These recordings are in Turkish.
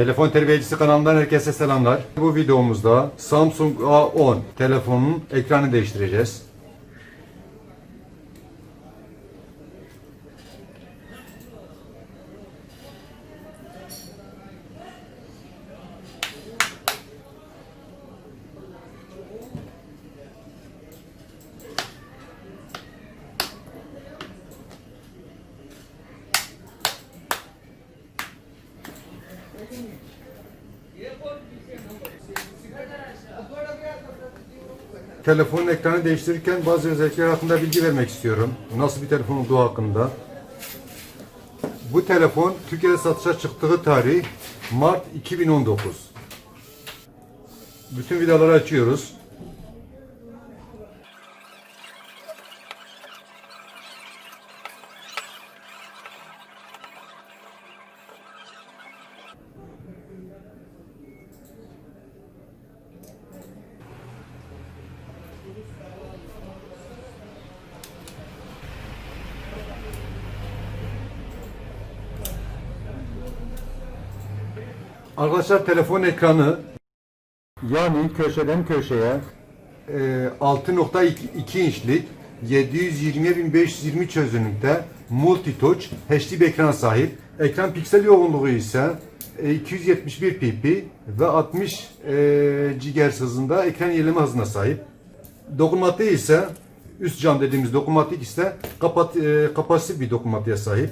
Telefon Terbiyecisi kanalından herkese selamlar. Bu videomuzda Samsung A10 telefonun ekranı değiştireceğiz. Telefonun ekranı değiştirirken bazı özellikler hakkında bilgi vermek istiyorum. Nasıl bir telefon olduğu hakkında. Bu telefon Türkiye'de satışa çıktığı tarih Mart 2019. Bütün vidaları açıyoruz. Arkadaşlar telefon ekranı yani köşeden köşeye e, 6.2 inçlik 720x520 çözünürlükte multi touch HD bir ekrana sahip. Ekran piksel yoğunluğu ise e, 271 pp ve 60 e, GHz hızında ekran yenileme hızına sahip. Dokunmatik ise üst cam dediğimiz dokunmatik ise kapat, e, kapasitif bir dokunmatiğe sahip.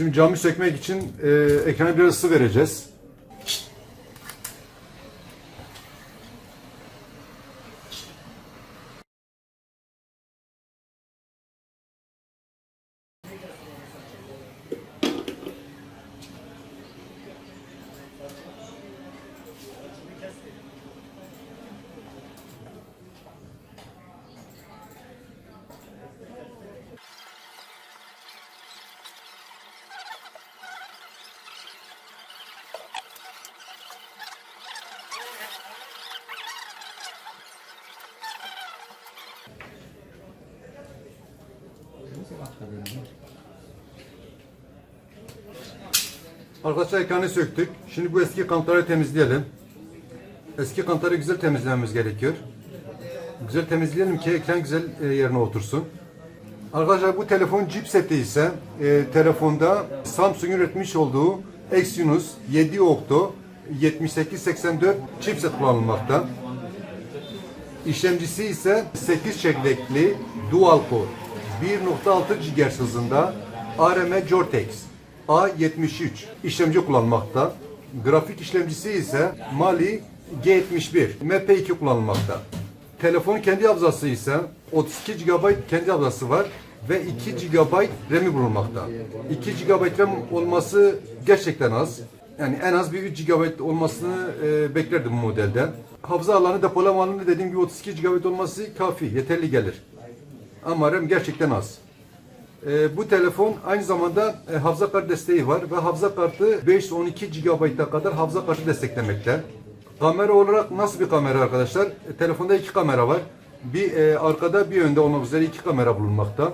Şimdi camı sökmek için e, ekrana biraz ısı vereceğiz. Arkadaşlar ekranı söktük. Şimdi bu eski kantları temizleyelim. Eski kantları güzel temizlememiz gerekiyor. Güzel temizleyelim ki ekran güzel e, yerine otursun. Arkadaşlar bu telefon chipseti ise e, telefonda Samsung'un üretmiş olduğu Exynos 7 Octo 7884 chipset kullanılmakta. İşlemcisi ise 8 çekirdekli dual core 1.6 GHz hızında ARM Cortex A73 işlemci kullanmakta. Grafik işlemcisi ise Mali G71 MP2 kullanılmakta. Telefonun kendi hafızası ise 32 GB kendi hafızası var ve 2 GB RAM'i bulunmakta. 2 GB RAM olması gerçekten az. Yani en az bir 3 GB olmasını e, beklerdim bu modelde. Hafıza alanı, depolama alanı dediğim gibi 32 GB olması kafi, yeterli gelir. Ama gerçekten az. E, bu telefon aynı zamanda e, hafıza kartı desteği var ve hafıza kartı 512 GB'a kadar hafıza kartı desteklemekte. Kamera olarak nasıl bir kamera arkadaşlar? E, telefonda iki kamera var. Bir e, arkada bir önde olmak üzere iki kamera bulunmakta.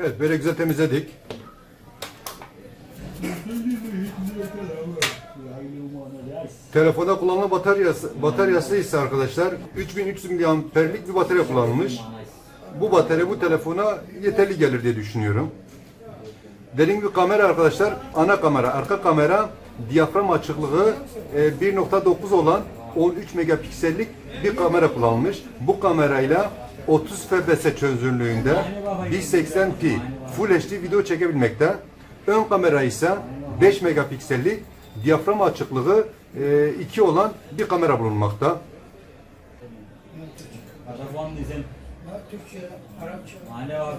Evet böyle güzel temizledik. Telefonda kullanılan bataryası, bataryası ise arkadaşlar 3300 mAh'lik bir batarya kullanılmış. Bu batarya bu telefona yeterli gelir diye düşünüyorum. Dediğim gibi kamera arkadaşlar ana kamera, arka kamera diyafram açıklığı e, 1.9 olan 13 megapiksellik bir kamera kullanılmış. Bu kamerayla 30 fps çözünürlüğünde 1080p Full HD video çekebilmekte. Ön kamera ise 5 megapiksellik diyafram açıklığı 2 olan bir kamera bulunmakta. Türkçe, Arapça. Hane var.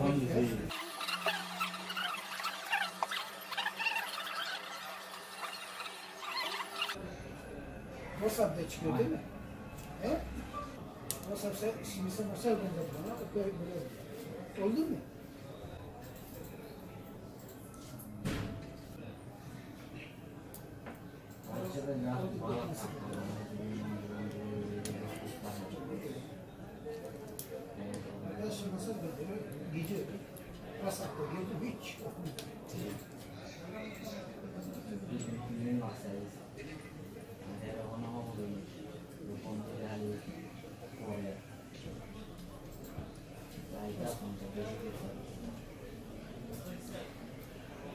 WhatsApp'ta çıkıyor değil mi? He? WhatsApp'ta şimdi sen WhatsApp gönder bana. Böyle, böyle. Oldu mu? Neden sonrası da böyle gece Kasak'ta girdim hiç okumadım.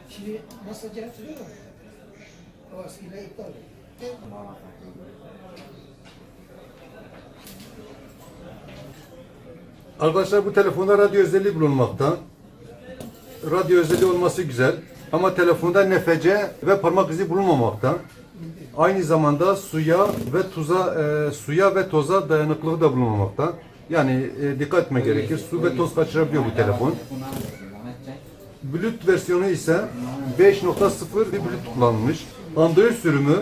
Şimdi masacı hatırlıyor musun? O eskiden iptal edildi. Arkadaşlar bu telefonda radyo özelliği bulunmakta. Radyo özelliği olması güzel. Ama telefonda NFC ve parmak izi bulunmamakta. Aynı zamanda suya ve tuza, e, suya ve toza dayanıklılığı da bulunmamakta. Yani e, dikkat etme gerekir. Su ve toz kaçırabiliyor bu telefon. Bluetooth versiyonu ise 5.0 bir Bluetooth kullanılmış. Android sürümü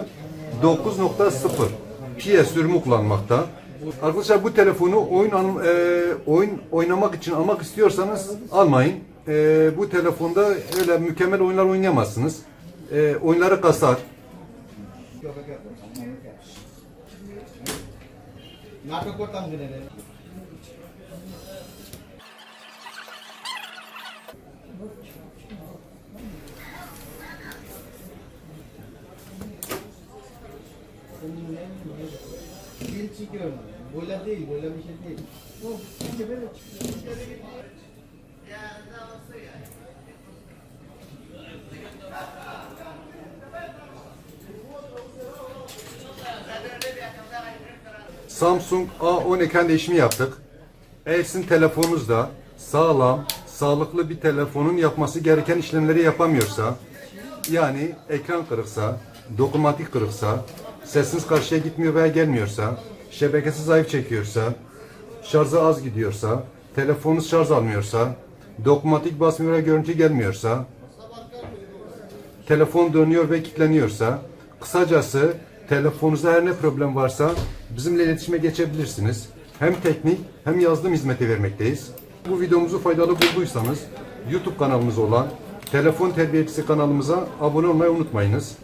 9.0 PS sürümü kullanmakta. Arkadaşlar bu telefonu oyun e, oyun oynamak için almak istiyorsanız almayın. E, bu telefonda öyle mükemmel oyunlar oynayamazsınız. E, oyunları kasar. istiyorum. Böyle değil, böyle bir şey değil. Bu şimdi böyle çıkıyor. Samsung A10 kendi yaptık. Eğer telefonunuzda sağlam, sağlıklı bir telefonun yapması gereken işlemleri yapamıyorsa, yani ekran kırıksa, dokunmatik kırıksa, sesiniz karşıya gitmiyor veya gelmiyorsa, şebekesi zayıf çekiyorsa, şarjı az gidiyorsa, telefonunuz şarj almıyorsa, dokunmatik basmıyor görüntü gelmiyorsa, telefon dönüyor ve kilitleniyorsa, kısacası telefonunuzda her ne problem varsa bizimle iletişime geçebilirsiniz. Hem teknik hem yazılım hizmeti vermekteyiz. Bu videomuzu faydalı bulduysanız YouTube kanalımız olan Telefon Terbiyecisi kanalımıza abone olmayı unutmayınız.